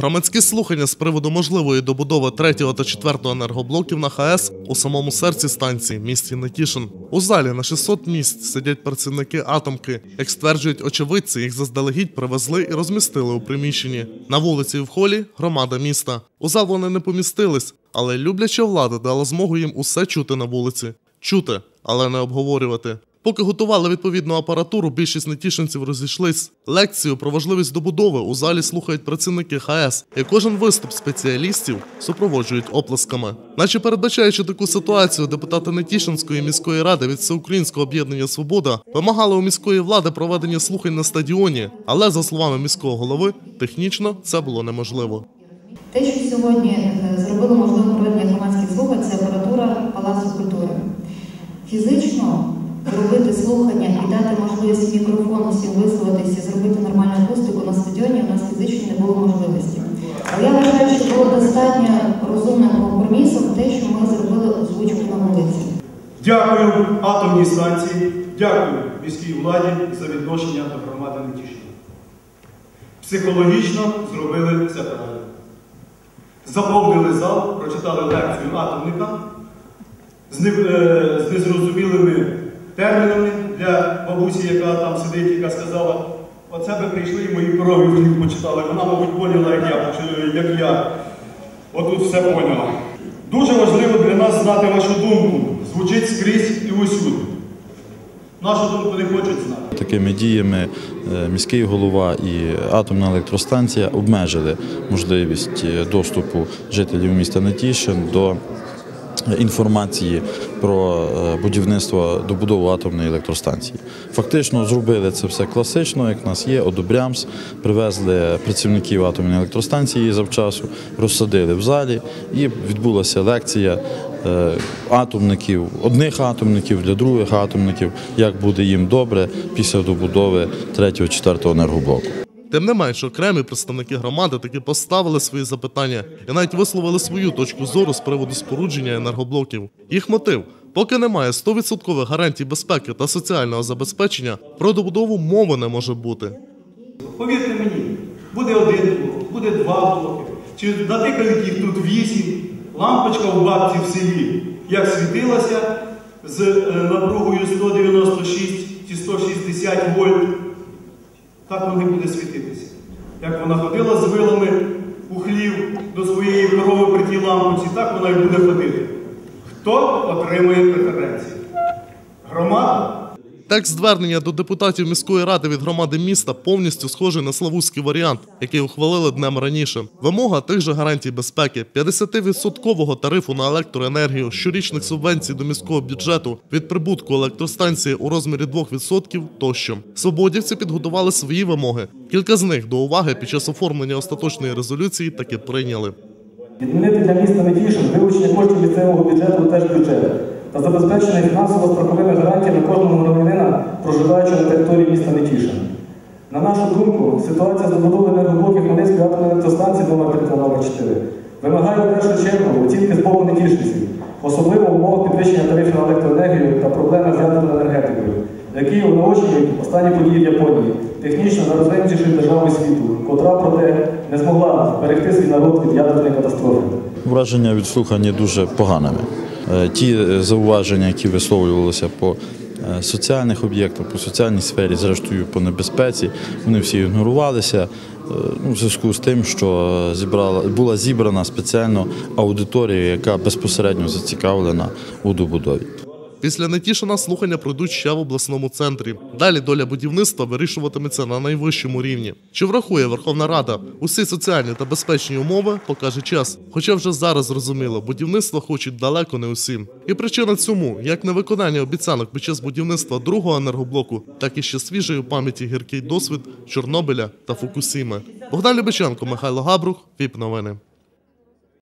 Громадські слухання з приводу можливої добудови третього та четвертого енергоблоків на ХАЕС у самому серці станції, місті Нетішин. У залі на 600 місць сидять працівники атомки. Як стверджують очевидці, їх заздалегідь привезли і розмістили у приміщенні. На вулиці і в холі громада міста. У зал вони не помістились, але любляча влада дала змогу їм усе чути на вулиці. Чути, але не обговорювати. Поки готували відповідну апаратуру, більшість нетішинців розійшлись. Лекцію про важливість добудови у залі слухають працівники ХАЕС, і кожен виступ спеціалістів супроводжують оплесками. Наче передбачаючи таку ситуацію, депутати Нетішинської міської ради від Всеукраїнського об'єднання Свобода вимагали у міської влади проведення слухань на стадіоні, але за словами міського голови, технічно це було неможливо. Те, що сьогодні е, зробило можливим проведення громадських слухань, це апаратура Палацу культури. Фізично зробити слухання і дати можливість мікрофону всім висловитися, зробити нормальну акустику на стадіоні у нас фізично не було можливості. Але я вважаю, що було достатньо розумним компромісом те, що ми зробили озвучку на вулиці. Дякую атомній станції, дякую міській владі за відношення до громади Нетішина. Психологічно зробили все правильно. Заповнили зал, прочитали лекцію атомника з, е, незрозумілими термінами для бабусі, яка там сидить, яка сказала, оце би прийшли і мої корові в почитали. Вона, мабуть, поняла, як я, як я. Отут все поняла. Дуже важливо для нас знати вашу думку. Звучить скрізь і усюди. Нашу думку не хочуть знати. Такими діями е, міський голова і атомна електростанція обмежили можливість е, доступу жителів міста Нетішин до інформації про е, будівництво добудову атомної електростанції. Фактично зробили це все класично, як в нас є, одобрямс, привезли працівників атомної електростанції завчасу, розсадили в залі і відбулася лекція е, атомників, одних атомників для других атомників, як буде їм добре після добудови третього, четвертого енергоблоку. Тим не менш, окремі представники громади таки поставили свої запитання і навіть висловили свою точку зору з приводу спорудження енергоблоків. Їх мотив. Поки немає 100% гарантій безпеки та соціального забезпечення, про добудову мови не може бути. Повірте мені, буде один блок, буде два блоки. Чи натикають їх тут вісім, лампочка в бабці в селі, як світилася з е, напругою 196 чи 160 вольт, так вони буде світитися. Як вона ходила з вилами у хлів до своєї корови при тій лампочці, так вона і буде ходити. Хто отримує преференції? Громада? Текст звернення до депутатів міської ради від громади міста повністю схожий на славутський варіант, який ухвалили днем раніше. Вимога тих же гарантій безпеки, 50-відсоткового тарифу на електроенергію, щорічних субвенцій до міського бюджету від прибутку електростанції у розмірі 2% тощо. Свободівці підготували свої вимоги. Кілька з них до уваги під час оформлення остаточної резолюції таки прийняли. Відмінити для міста Нетішин вилучення коштів місцевого бюджету теж бюджет та забезпечення фінансово-страховими гарантіями кожного громадянина, проживаючого на території міста Нетішин. На нашу думку, ситуація з добудовою енергоблоків Хмельницької атомної електростанції номер 3 та номер 4 вимагає в першу чергу оцінки з боку нетішинців, особливо в умовах підвищення тарифів на електроенергію та проблеми з ядерною енергетикою, які унаочнюють останні події в Японії, технічно найрозвинутішої держави світу, котра, проте, не змогла зберегти свій народ від ядерної катастрофи. Враження від слухання дуже поганими. Е, Ті е, зауваження, які висловлювалися по е, соціальних об'єктах, по соціальній сфері, зрештою по небезпеці, вони всі ігнорувалися. ну, В зв'язку з тим, що була зібрана спеціально аудиторія, яка безпосередньо зацікавлена у добудові. Після Нетішина слухання пройдуть ще в обласному центрі. Далі доля будівництва вирішуватиметься на найвищому рівні. Чи врахує Верховна Рада усі соціальні та безпечні умови, покаже час. Хоча вже зараз зрозуміло, будівництво хочуть далеко не усім. І причина цьому як невиконання обіцянок під час будівництва другого енергоблоку, так і ще свіжий у пам'яті гіркий досвід Чорнобиля та Фукусіми. Богдан Любиченко, Михайло Габрух, ВІП новини.